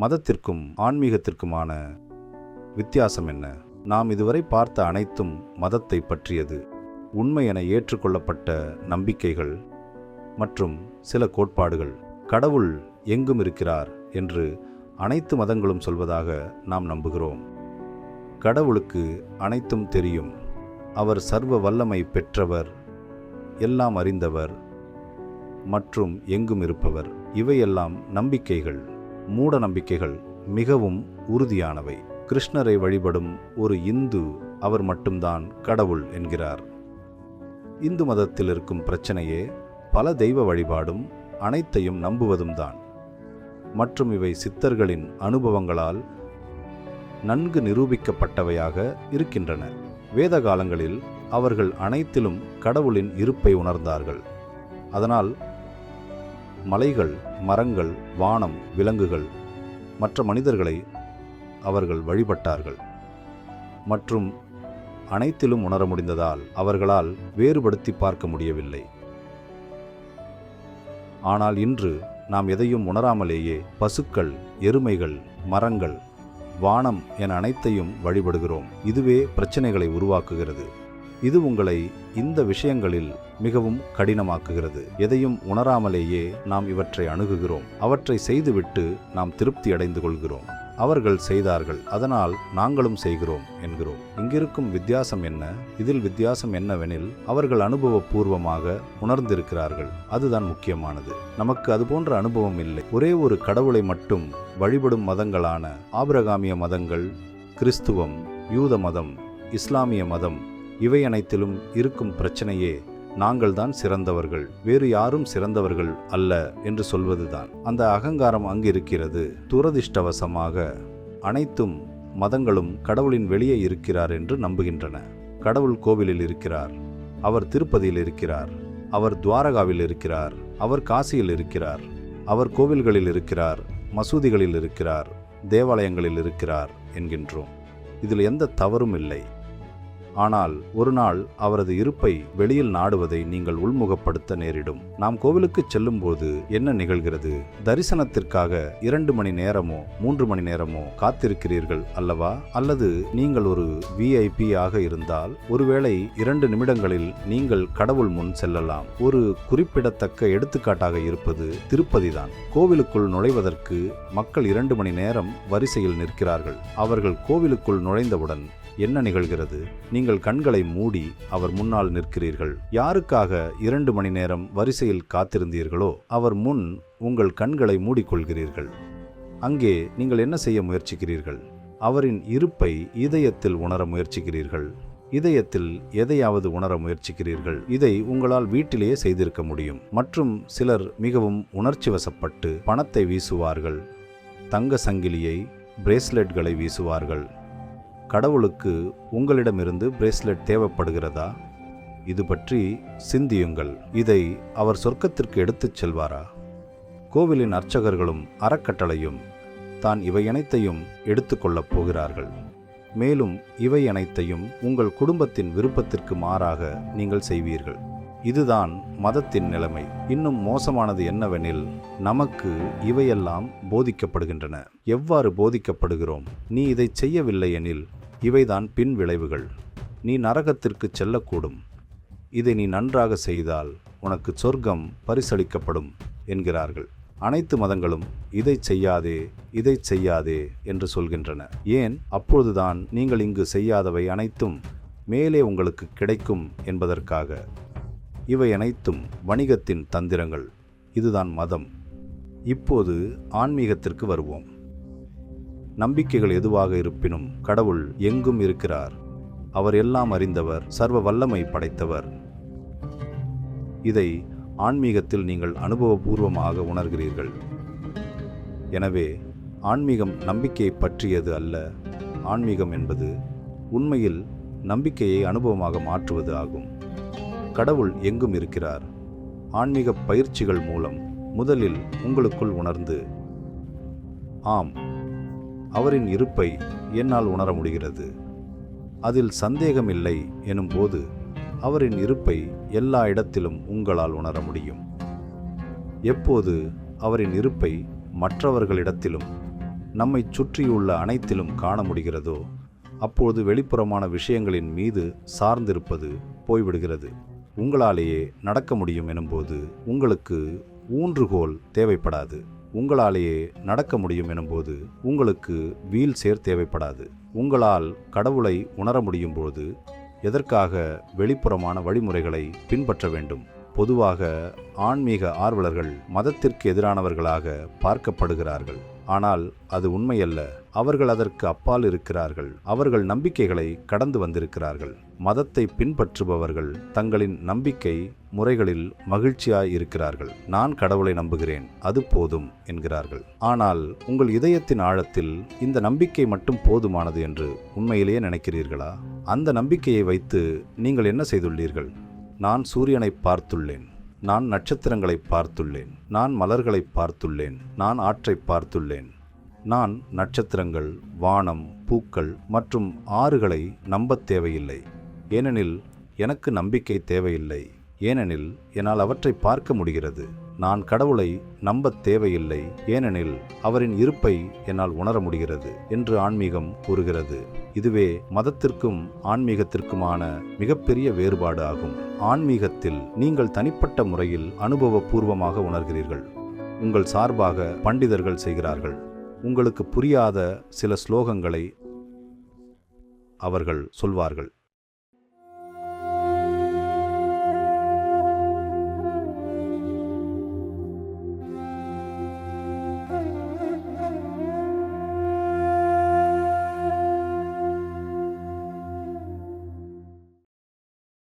மதத்திற்கும் ஆன்மீகத்திற்குமான வித்தியாசம் என்ன? நாம் இதுவரை பார்த்த அனைத்தும் மதத்தை பற்றியது. உண்மை என ஏற்றுக்கொள்ளப்பட்ட நம்பிக்கைகள் மற்றும் சில கோட்பாடுகள். கடவுள் எங்கும் இருக்கிறார் என்று அனைத்து மதங்களும் சொல்வதாக நாம் நம்புகிறோம். கடவுளுக்கு அனைத்தும் தெரியும். அவர் சர்வ வல்லமை பெற்றவர் எல்லாம் அறிந்தவர் மற்றும் எங்கும் இருப்பவர். இவையெல்லாம் நம்பிக்கைகள். மூட நம்பிக்கைகள் மிகவும் உறுதியானவை. கிருஷ்ணரை வழிபடும் ஒரு இந்து அவர் மட்டும்தான் கடவுள் என்கிறார். இந்து மதத்தில் இருக்கும் பிரச்சனையே பல தெய்வ வழிபாடும் அனைத்தையும் நம்புவதும் தான். மற்றும் இவை சித்தர்களின் அனுபவங்களால் நன்கு நிரூபிக்கப்பட்டவையாக இருக்கின்றன. வேத காலங்களில் அவர்கள் அனைத்திலும் கடவுளின் இருப்பை உணர்ந்தார்கள். அதனால் மலைகள் மரங்கள் வானம் விலங்குகள் மற்ற மனிதர்களை அவர்கள் வழிபட்டார்கள். மற்றும் அனைத்திலும் உணர முடிந்ததால் அவர்களால் வேறுபடுத்தி பார்க்க முடியவில்லை. ஆனால் இன்று நாம் எதையும் உணராமலேயே பசுக்கள் எருமைகள் மரங்கள் வானம் என அனைத்தையும் வழிபடுகிறோம். இதுவே பிரச்சனைகளை உருவாக்குகிறது. இது உங்களை இந்த விஷயங்களில் மிகவும் கடினமாக்குகிறது. எதையும் உணராமலேயே நாம் இவற்றை அணுகுகிறோம். அவற்றை செய்துவிட்டு நாம் திருப்தி அடைந்து கொள்கிறோம். அவர்கள் செய்தார்கள் அதனால் நாங்களும் செய்கிறோம் என்கிறோம். இங்கிருக்கும் வித்தியாசம் என்ன? இதில் வித்தியாசம் என்னவெனில் அவர்கள் அனுபவபூர்வமாக உணர்ந்திருக்கிறார்கள். அதுதான் முக்கியமானது. நமக்கு அதுபோன்ற அனுபவம் இல்லை. ஒரே ஒரு கடவுளை மட்டும் வழிபடும் மதங்களான ஆபிரகாமிய மதங்கள் கிறிஸ்துவம் யூத மதம் இஸ்லாமிய மதம் இவை அனைத்திலும் இருக்கும் பிரச்சனையே நாங்கள் தான் சிறந்தவர்கள். வேறு யாரும் சிறந்தவர்கள் அல்ல என்று சொல்வதுதான். அந்த அகங்காரம் அங்கு இருக்கிறது. துரதிர்ஷ்டவசமாக அனைத்தும் மதங்களும் கடவுளின் வெளியே இருக்கிறார் என்று நம்புகின்றன. கடவுள் கோவிலில் இருக்கிறார். அவர் திருப்பதியில் இருக்கிறார். அவர் துவாரகாவில் இருக்கிறார். அவர் காசியில் இருக்கிறார். அவர் கோவில்களில் இருக்கிறார். மசூதிகளில் இருக்கிறார். தேவாலயங்களில் இருக்கிறார் என்கின்றோம். இதில் எந்த தவறும் இல்லை. ஆனால் ஒரு நாள் அவரது இருப்பை வெளியில் நாடுவதை நீங்கள் உள்முகப்படுத்த நேரிடும். நாம் கோவிலுக்கு செல்லும்போது என்ன நிகழ்கிறது? தரிசனத்திற்காக இரண்டு மணி நேரமோ மூன்று மணி நேரமோ காத்திருக்கிறீர்கள் அல்லவா? அல்லது நீங்கள் ஒரு விஐபி ஆக இருந்தால் ஒருவேளை இரண்டு நிமிடங்களில் நீங்கள் கடவுள் முன் செல்லலாம். ஒரு குறிப்பிடத்தக்க எடுத்துக்காட்டாக இருப்பது திருப்பதிதான். கோவிலுக்குள் நுழைவதற்கு மக்கள் இரண்டு மணி நேரம் வரிசையில் நிற்கிறார்கள். அவர்கள் கோவிலுக்குள் நுழைந்தவுடன் என்ன நிகழ்கிறது? நீங்கள் கண்களை மூடி அவர் முன்னால் நிற்கிறீர்கள். யாருக்காக இரண்டு மணி நேரம் வரிசையில் காத்திருந்தீர்களோ அவர் முன் உங்கள் கண்களை மூடிக்கொள்கிறீர்கள். அங்கே நீங்கள் என்ன செய்ய முயற்சிக்கிறீர்கள்? அவரின் இருப்பை இதயத்தில் உணர முயற்சிக்கிறீர்கள். இதயத்தில் எதையாவது உணர முயற்சிக்கிறீர்கள். இதை உங்களால் வீட்டிலேயே செய்திருக்க முடியும். மற்றும் சிலர் மிகவும் உணர்ச்சி வசப்பட்டு பணத்தை வீசுவார்கள். தங்க சங்கிலியை பிரேஸ்லெட்களை வீசுவார்கள். கடவுளுக்கு உங்களிடமிருந்து பிரேஸ்லெட் தேவைப்படுகிறதா? இது பற்றி சிந்தியுங்கள். இதை அவர் சொர்க்கத்திற்கு எடுத்துச் செல்வாரா? கோவிலின் அர்ச்சகர்களும் அறக்கட்டளையும் தான் இவை அனைத்தையும் எடுத்துக்கொள்ளப் போகிறார்கள். மேலும் இவை அனைத்தையும் உங்கள் குடும்பத்தின் விருப்பத்திற்கு மாறாக நீங்கள் செய்வீர்கள். இதுதான் மதத்தின் நிலைமை. இன்னும் மோசமானது என்னவெனில் நமக்கு இவையெல்லாம் போதிக்கப்படுகின்றன. எவ்வாறு போதிக்கப்படுகிறோம்? நீ இதை செய்யவில்லை எனில் இவைதான் பின் விளைவுகள். நீ நரகத்திற்கு செல்லக்கூடும். இதை நீ நன்றாக செய்தால் உனக்கு சொர்க்கம் பரிசளிக்கப்படும் என்கிறார்கள். அனைத்து மதங்களும் இதை செய்யாதே இதை செய்யாதே என்று சொல்கின்றன. ஏன்? அப்பொழுதுதான் நீங்கள் இங்கு செய்யாதவை அனைத்தும் மேலே உங்களுக்கு கிடைக்கும் என்பதற்காக. இவை அனைத்தும் வணிகத்தின் தந்திரங்கள். இதுதான் மதம். இப்போது ஆன்மீகத்திற்கு வருவோம். நம்பிக்கைகள் எதுவாக இருப்பினும் கடவுள் எங்கும் இருக்கிறார். அவர் எல்லாம் அறிந்தவர் சர்வ வல்லமை படைத்தவர். இதை ஆன்மீகத்தில் நீங்கள் அனுபவபூர்வமாக உணர்கிறீர்கள். எனவே ஆன்மீகம் நம்பிக்கையை பற்றியது அல்ல. ஆன்மீகம் என்பது உண்மையில் நம்பிக்கையை அனுபவமாக மாற்றுவது ஆகும். கடவுள் எங்கும் இருக்கிறார்? ஆன்மீக பயிற்சிகள் மூலம் முதலில் உங்களுக்குள் உணர்ந்து ஆம் அவரின் இருப்பை என்னால் உணர முடிகிறது. அதில் சந்தேகமில்லை எனும்போது அவரின் இருப்பை எல்லா இடத்திலும் உங்களால் உணர முடியும். எப்போது அவரின் இருப்பை மற்றவர்களிடத்திலும் நம்மை சுற்றியுள்ள அனைத்திலும் காண முடிகிறதோ அப்போது வெளிப்புறமான விஷயங்களின் மீது சார்ந்திருப்பது போய்விடுகிறது. உங்களாலேயே நடக்க முடியும் எனும்போது உங்களுக்கு ஊன்றுகோல் தேவைப்படாது. உங்களாலேயே நடக்க முடியும் எனும்போது உங்களுக்கு வீல் சேர் தேவைப்படாது. உங்களால் கடவுளை உணர முடியும் போது எதற்காக வெளிப்புறமான வழிமுறைகளை பின்பற்ற வேண்டும்? பொதுவாக ஆன்மீக ஆர்வலர்கள் மதத்திற்கு எதிரானவர்களாக பார்க்கப்படுகிறார்கள். ஆனால் அது உண்மையல்ல. அவர்கள் அதற்கு அப்பால் இருக்கிறார்கள். அவர்கள் நம்பிக்கைகளை கடந்து வந்திருக்கிறார்கள். மதத்தை பின்பற்றுபவர்கள் தங்களின் நம்பிக்கை முறைகளில் மகிழ்ச்சியாய் இருக்கிறார்கள். நான் கடவுளை நம்புகிறேன். அது போதும் என்கிறார்கள். ஆனால் உங்கள் இதயத்தின் ஆழத்தில் இந்த நம்பிக்கை மட்டும் போதுமானது என்று உண்மையிலேயே நினைக்கிறீர்களா? அந்த நம்பிக்கையை வைத்து நீங்கள் என்ன செய்துள்ளீர்கள்? நான் சூரியனை பார்த்துள்ளேன். நான் நட்சத்திரங்களை பார்த்துள்ளேன். நான் மலர்களை பார்த்துள்ளேன். நான் ஆற்றை பார்த்துள்ளேன். நான் நட்சத்திரங்கள் வானம் பூக்கள் மற்றும் ஆறுகளை நம்பத் தேவையில்லை. ஏனெனில் எனக்கு நம்பிக்கை தேவையில்லை. ஏனெனில் என்னால் அவற்றை பார்க்க முடிகிறது. நான் கடவுளை நம்பத் தேவையில்லை ஏனெனில் அவரின் இருப்பை என்னால் உணர முடிகிறது என்று ஆன்மீகம் கூறுகிறது. இதுவே மதத்திற்கும் ஆன்மீகத்திற்குமான மிகப்பெரிய வேறுபாடு ஆகும். ஆன்மீகத்தில் நீங்கள் தனிப்பட்ட முறையில் அனுபவபூர்வமாக உணர்கிறீர்கள். உங்கள் சார்பாக பண்டிதர்கள் செய்கிறார்கள். உங்களுக்கு புரியாத சில ஸ்லோகங்களை அவர்கள் சொல்வார்கள்.